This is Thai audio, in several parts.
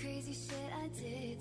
crazy shit I did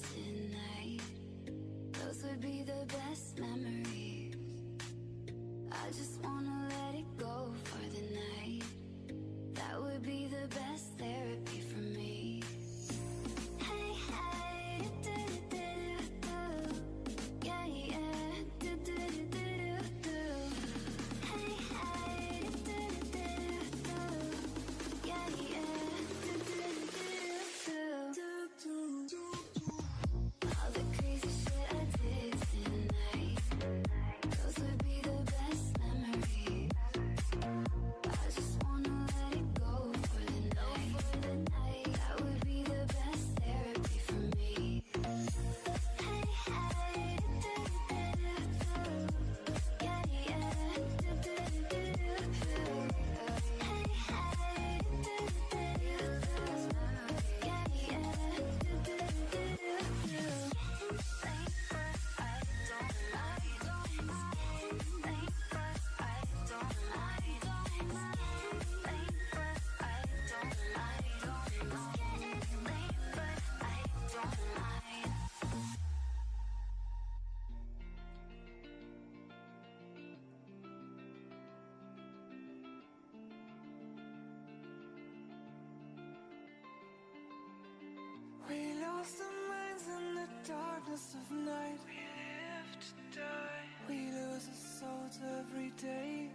lost our minds in the darkness of night. We live to die. We lose our souls every day.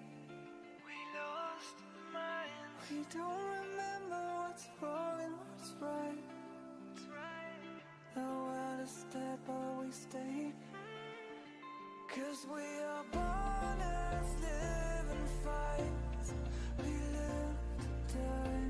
We lost our minds. We don't remember what's wrong and what's right. That's right? The world is dead but we stay. Cause we are born as living fights We live to die.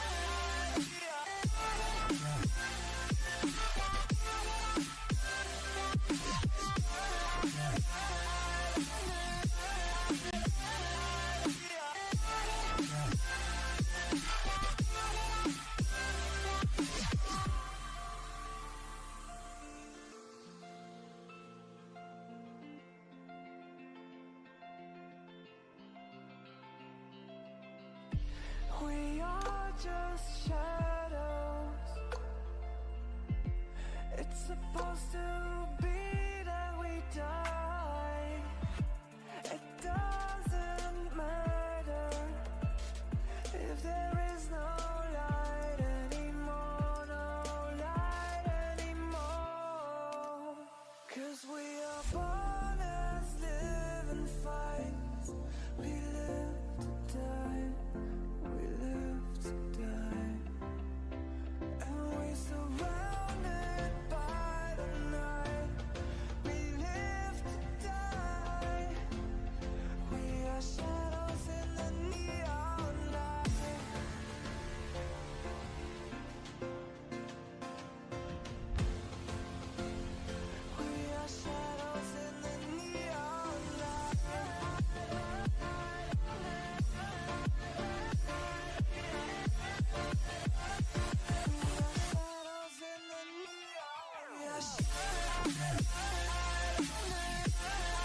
just shadows. It's supposed to be that we die. It doesn't matter if there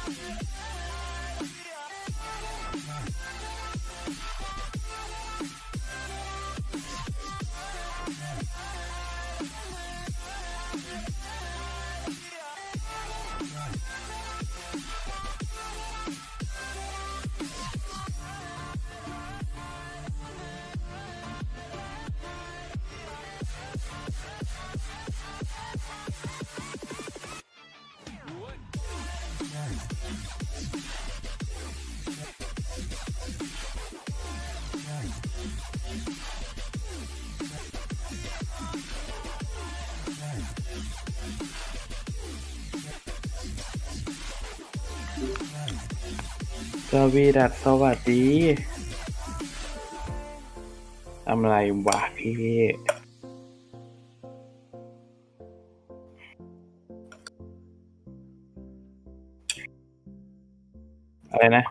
Yeah. สวีดัสสวัสดีทำไรวะพี่ อะไรนะ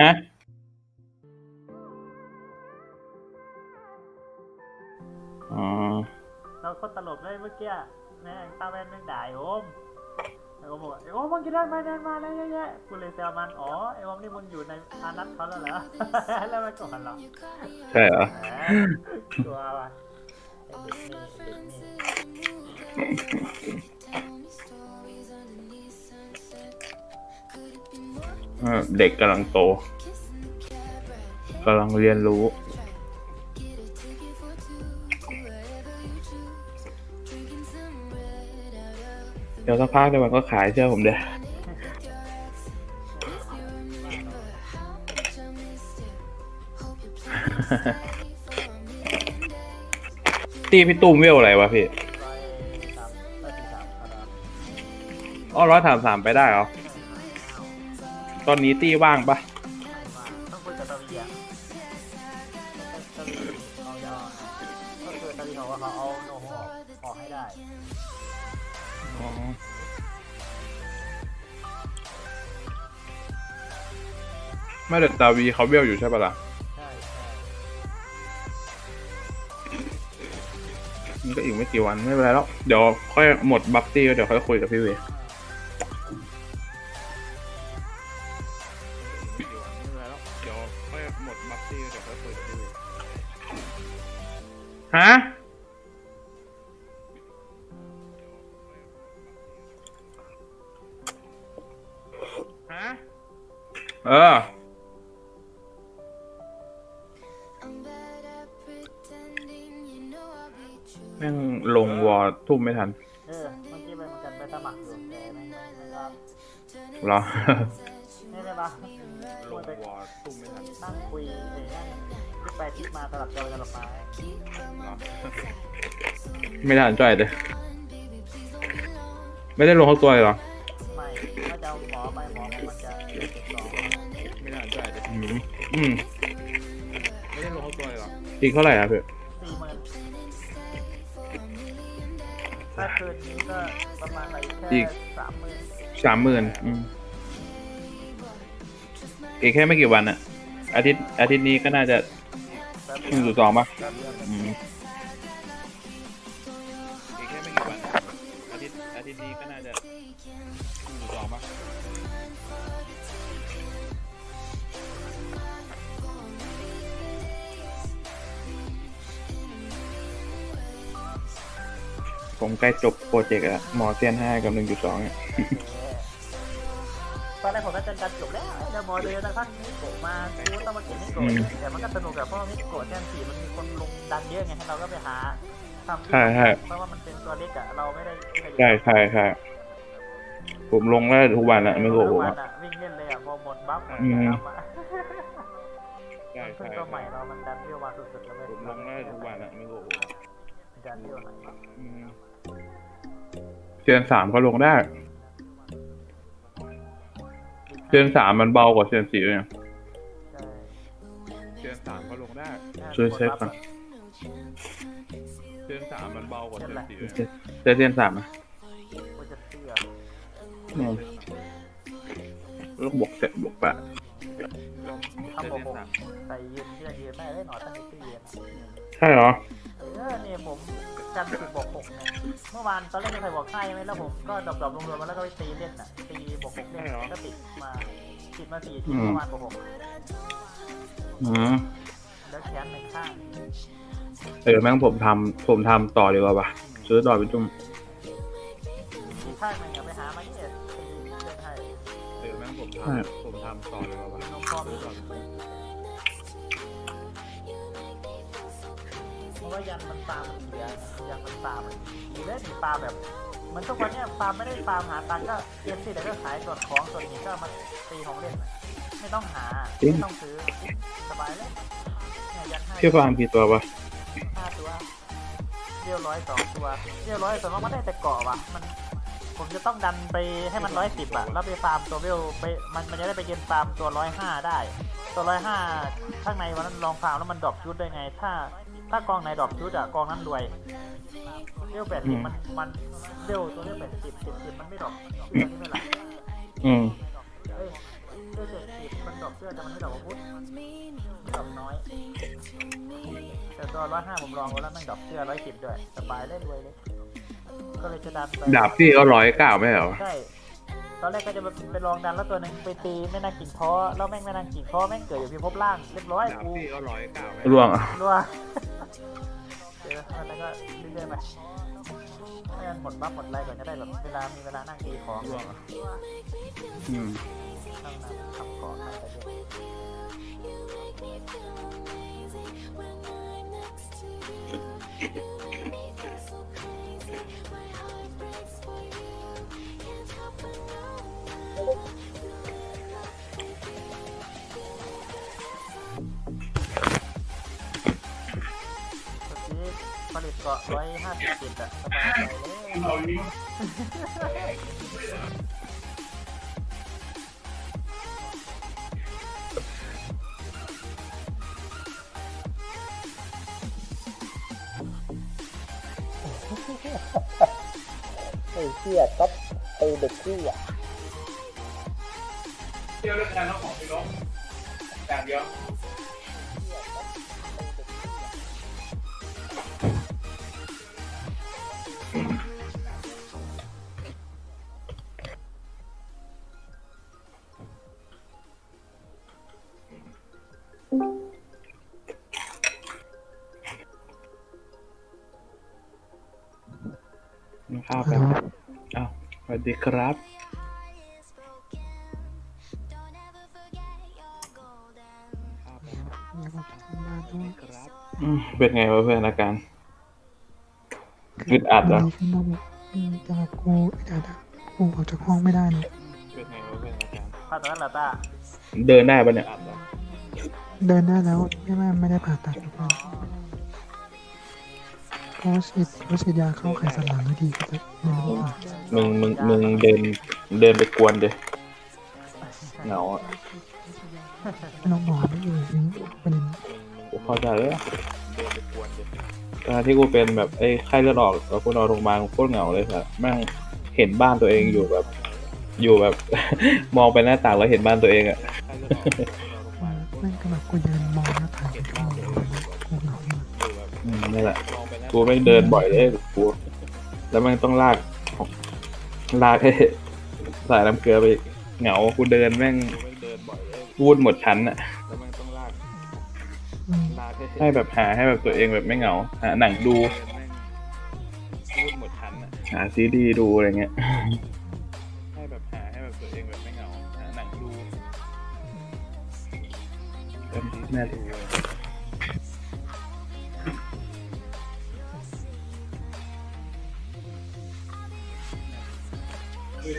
ฮะ กูเลยแซวมัน อ๋อ ไอ้โอมนี่มึงอยู่ในอานัทเขาแล้วเหรอ แล้วมันก็หันเราะใช่เหรอแหมกลัวว่ะไอ้เด็กนี่ไอ้เด็กนี่เออเด็กกำลังโตกำลังเรียนรู้ เดี๋ยวสักพักเดี๋ยวมันก็ขายเชื่อผมเดี๋ยว ตีพี่ตุ้มเวลอะไรวะพี่ร้อยสามร้อยสี่สามครับอ๋อร้อยถามสามไปได้เหรอ ตอนนี้ตีว่างปะต้องคุยกับตะวีอะตะวีเอายอก็คือตะวีบอกว่าเขาเอาโน้ตออกออกให้ได้อ๋อไม่แต่ตาวีเขาเวลอยู่ใช่ปะล่ะ มันก็อีกไม่กี่วันไม่เป็นไรแล้ว เดี๋ยวค่อยหมดบัฟตี้เดี๋ยวค่อยคุยกับพี่เว ลงวอร์ทุ่มไม่ทันนั่งคุยเอ้ยนั่งคิดไปคิดมาสลับไปสลับมาไม่ทันจ่อยเลยไม่ได้ลงเขาตัวเลยเหรอไม่ถ้าจะเอาหมอไปหมอมันจะเจ็ดสองไม่ทันจ่อยเลยอืมอืมไม่ได้ลงเขาตัวเลยเหรออีกเท่าไหร่อะเพื่อนสี่หมื่นถ้าคืนนี้ก็ประมาณอะไรแค่สามหมื่นสามหมื่นอืม อีกแค่ไม่กี่วันอะอาทิตย์อาทิตย์นี้ก็น่าจะหนึ่งจุดสองป่ะอืมอีกแค่ไม่กี่วันอาทิตย์อาทิตย์นี้ก็น่าจะหนึ่งจุดสองป่ะผมใกล้จบโปรเจกต์แล้วหมอเซียนห้ากับหนึ่งจุดสองเนี่ยตอนแรกผมก็จะดันจบ มอเดินสักพักมิโกะมากูต้องมาเก็บมิโกะแต่มันก็สนุกแบบเพราะว่ามิโกะแทนสี่มันมีคนลงดันเยอะไงให้เราก็ไปหาทำใช่ใช่เพราะว่ามันเป็นตัวเล็กอะเราไม่ได้ไม่ได้ใช่ใช่ใช่ผมลงแล้วทุกวันอะไม่รู้ทุกว่าวันอะวิ่งเล่นเลยอะพอหมดบัฟหมดอืมน้ำอะใช่เพิ่งใช่ตัวใหม่เรามันดันเรียวมาสุดๆแล้วไม่ผมลงแล้วทุกวันอะไม่รู้ดันเรียวหน่อยอืมเซียนสามก็ลงได้เซีย นสามมันเบากว่าเซียนสี่เลยใช่เซียนสามก็ลงได้ใช่วยเช็คก่อนเซียนสามมันเบากว่าเซียนสี่แต่เซียนสามอะกูจะเสื้ออืมลูกบวกเสร็จบวกแปดทำโบกใส่ยืนที่ยืนได้ได้หน่อยตั้งแต่ที่ยืนใช่เหรอ เออเนี่ยผมกันสิบบวกหกเนี่ยเมื่อวานตอนแรกไม่เคยบอกใครไหมแล้วผมก็ดรอปๆรวมๆมาแล้วก็ไปตีเล่นอะตีบวกหกเล่นก็ติดมาติดมาสี่ทีเมื่อวานบวกหกอืมแล้วแขนหนึ่งข้างเออแม่งผมทำผมทำต่อดีกว่าปะซื้อต่อไปจุ่มข้างหนึ่งอะไปหามาเนี่ยตีเล่นให้เออแม่งผมทำผมทำต่อดีกว่าปะนมพร้อ ราะว่ายันมันตามมันเสียยันมันตามมันดีเลยดีปลาแบบเหมือนทุกวันเนี้ยปลาไม่ได้ปลาหาตังค์ก็เอ็มซีเดี๋ยวก็ขายส่วนของส่วนนี้ก็มาตีของเล่นอะไม่ต้องหาไม่ต้องซื้อสบายเลยเนี่ยยันให้พี่ฟาร์มกี่ตัวปะห้าตัวเรียวร้อยสองตัวเรียวร้อยสองมันได้แต่เกาะว่ะมัน ผมจะต้องดันไปให้มันร้อยสิบอะแล้วไปฟาร์มตัวเวลไปมันมันจะได้ไปเก็นฟาร์มตัวร้อยห้าได้ ตัวร้อยห้าข้างในวันนั้นลองฟาร์มแล้วมันดรอปชุดได้ไง ถ้า ถ้ากองไหนดรอปชุดอะกองนั้นรวยเวลแปดสิบมันมันเวลตัวเวลแปดสิบเจ็ดสิบมันไม่ดรอปเสื้อนี่ไม่หลักอืมเอ้ยเวลเจ็ดสิบมันดรอปเสื้อแต่มันไม่ดรอปอาวุธดรอปน้อยแต่ตัวร้อยห้าผมลองไว้แล้วแม่งดรอปเสื้อร้อยสิบด้วยสบายได้รวยเลย ก็เลยจะดันไปดาบพี่ก็ร้อยเก้าไม่เหรอใช่ ตอนแรกก็จะไปลองดันแล้วตัวหนึ่งไปตีแม่นางกิ่งเพราะแล้วแม่งแม่นางกิ่งเพราะแม่งเกิดอยู่พิภพล่างเรียบร้อยดาบกูพี่ก็ร้อยเก้าไม่ร่วงรัวเดี๋ยวแล้วก็เรื่อยๆไปให้มันหมดบัฟหมดอะไรก่อนจะได้แบบเวลามีเวลานั่งตีของร่วงนั่งอืมนำทำของทำแต่เดียวเเกาะร้อยห้าสิบจิตอะสบายใจเลยไอ้เหี้ยก๊อปไอ้เด็กขี้อะเที่ยวเรื่องการของพี่น้องการเดียว ดีครับอืมเป็นไงวะเพื่อนอาการอึดอัดเหรอดีขึ้นแล้วแบบอืมแต่แบบกูอึดอัดอะกูออกจากห้องไม่ได้เลยเป็นไงวะเพื่อนอาการพาตอนนั้นเหรอต้าเดินได้ปะเนี่ยอัดเหรอเดินได้แล้วไม่ไม่ไม่ได้ผ่าตัดหรอกนะ เราะว่าฉีดเพราฉีดยาเข้าไขสันหลังแล้วดีก็จะไม่รู้ว่ามึงมึงมึงเดินเดินไปกวนเดยเหงาอะน้องหมอไม่อยู่นี่ประเด็นกูเข้าใจเลยเดินไปกวนเดยตอนที่กูเป็นแบบไอ้ไข้เลือดออกแล้วกูนอนโรงพยาบาลกูโคตรเหงาเลยครับแม่งเห็นบ้านตัวเองอยู่แบบ อยู่แบบ มองไปหน้าต่างแล้วเห็นบ้านตัวเองอะแม่งก็แบบกูยืนมองหน้าต่างไปทั่วเลยกูเหงามากอืมนั่แหละ กูไม่งเดินบ่อยเลยกูแล้วมันต้องลาก ลากให้สายน้ำเกลือไปอีกเหงากูเดินแม่งวูดหมดชั้นอะแล้วมันต้องลากอืมให้แบบหาให้แบบตัวเองแบบไม่เหงาหาหนังดูวูดหมดชั้นอะหาซีดีดูอะไรเงี้ยให้แบบหาให้แบบตัวเองแบบไม่เหงาหาหนังดูแม่ดู กิ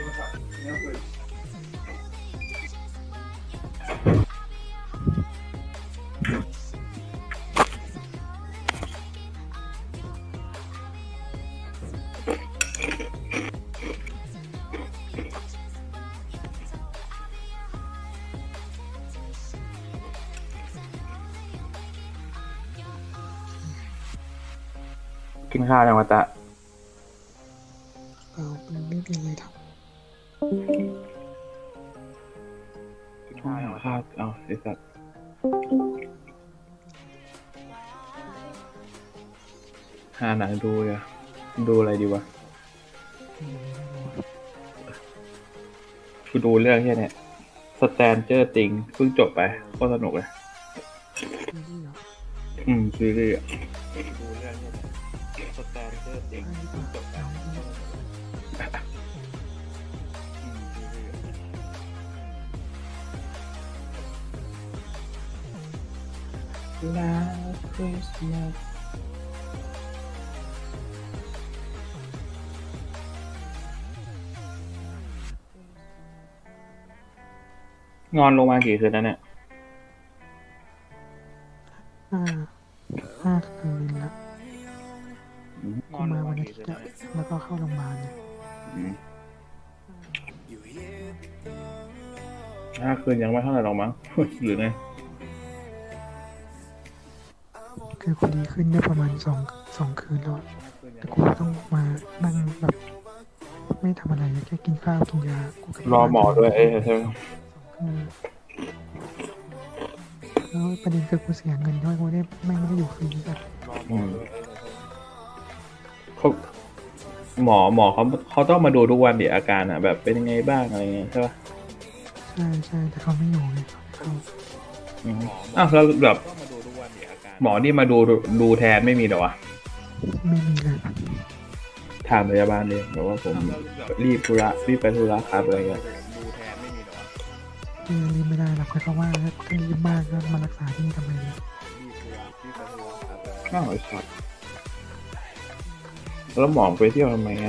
นข้าวยังวะตะ ดูเลยดูอะไรดีวะกูดูเรื่องแค่เนี้ยสแตนเจอร์ติงเพิ่งจบไปโคตรสนุกเลยำซีรีส์เหรออืมซีรีส์อะดูเรื่องแค่เนี้ยสแตนเจอร์ติงใช่ดีกว่าเอาอืมซีรีส์อะ Last Christmas งอนลงมากี่คืนแล้วเนี่ยห้าห้าคืนละกูมาวันอาทิตย์แล้วก็เข้าโรงพยาบาลเนี่ยห้าคืนยังไม่เท่าไหร่หรอกมั้ง หรือไงคือกูดีขึ้นได้ประมาณสองสองคืนแล้วแต่กูต้องมานั่งแบบ ไม่ทำอะไรแค่กินข้าวกินยากูรอหมอด้วยเอ้ยใช่ไหม แล้วประเด็นคือกูเสียเงินด้วยกูไม่ได้ไม่ไม่ได้อยู่ฟรีแบบอืมเขาหมอหมอเขาเขาต้องมาดูทุกวันดิอาการอะ แบบเป็นยังไงบ้างอะไรเงี้ยใช่ปะใช่ใช่แต่เขาไม่อยู่ไงเขาอืมอ้าวแล้วแบบหมอนี่มาดูดูแทนไม่มีเหรอวะไม่มีเลยถามพยาบาลเลยบอกว่าผมรีบธุระรีบไปธุระครับอะไรเงี้ย เออรีบไม่ได้หรอกเพราะว่าถ้ารีบมากก็มารักษาที่นี่ทำไมเนี่ยอ้าวไอ้สัตว์แล้วหมอไปเที่ยวทำไมไง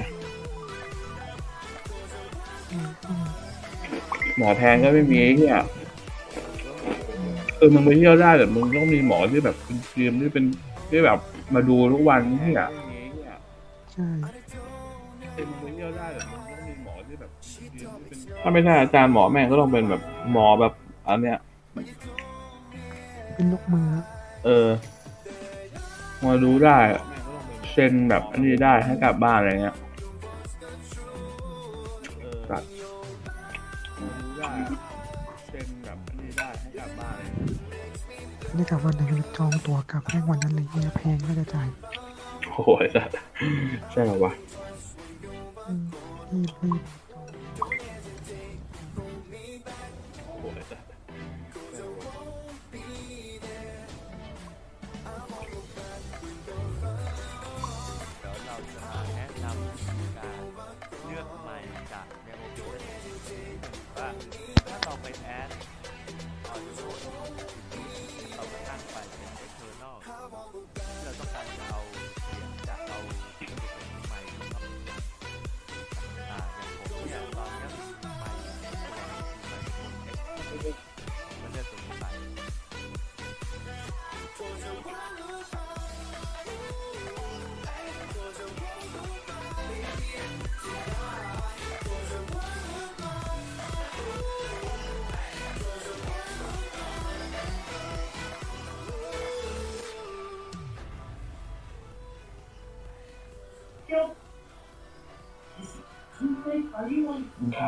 อืมอืมหมอแทนก็ไม่มีไอ้เนี่ยเออมึงไปเที่ยวได้แต่มึงต้องมีหมอที่แบบเป็นทีมที่เป็นที่แบบมาดูทุกวันเนี่ยใช่ถ้าไม่ใช่อาจารย์หมอแม่งก็ต้องเป็นแบบ หมอแบบอันเนี้ย เป็นลูกมือเออมาดูได้เซ็นแบบอันนี้ได้ให้กลับบ้านอะไรเงี้ยตัดเซ็นแบบอันนี้ได้ให้กลับบ้านอะไรเงี้ยนี่กลับวันไหนก็จองตั๋วกลับแม่งวันนั้นเลยเนี่ยแพงก็จะจ่ายโอ้ยสัตว์ใช่เหรอวะ อืมรีบรีบ ข้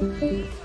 Thank you.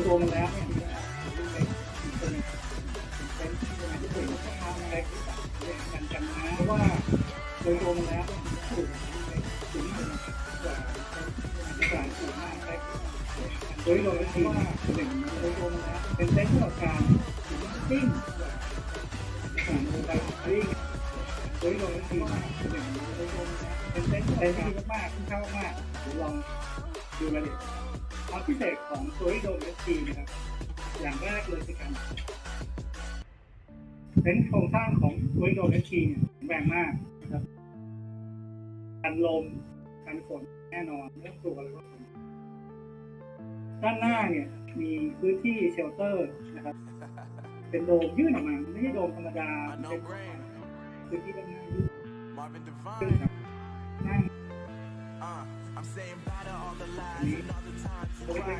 จำนะเพราะว่าโดยตัวมแล้วเนี่ยสูงสูงกว่าที่การสูงมากได้โดยโดยที่ว่าหนึ่งโดยตัวมแล้วเป็นเต็นท์ที่เราการปิ้งการโดยการปิ้งโดยรวมคือว่าหนึ่งโดยรวมเป็นเซ็ตเซ็ตที่ดีมากๆที่เข้ามากๆลองดูรายละเอียด ความพิเศษของโดยโดมเอสทีนะครับ อย่างแรกเลยคือการเป็นโครงสร้างของโดยโดมเอสทีเนี่ยแข็งแรงมากนะครับกันลมกันฝนแน่นอนไม่ต้องกลัวเลยว่าฝนด้านหน้าเนี่ย มีพื้นที่เชลเตอร์นะครับ เป็นโดมยื่นออกมา ไม่ใช่โดมธรรมดาไม่ใช่พื้นที่ด้านหน้ายื่น Marvin ขึ้น Devine. ครับนั่ง Uh, I'm saying bye to all the lies นี้ and all the times. เพราะว่า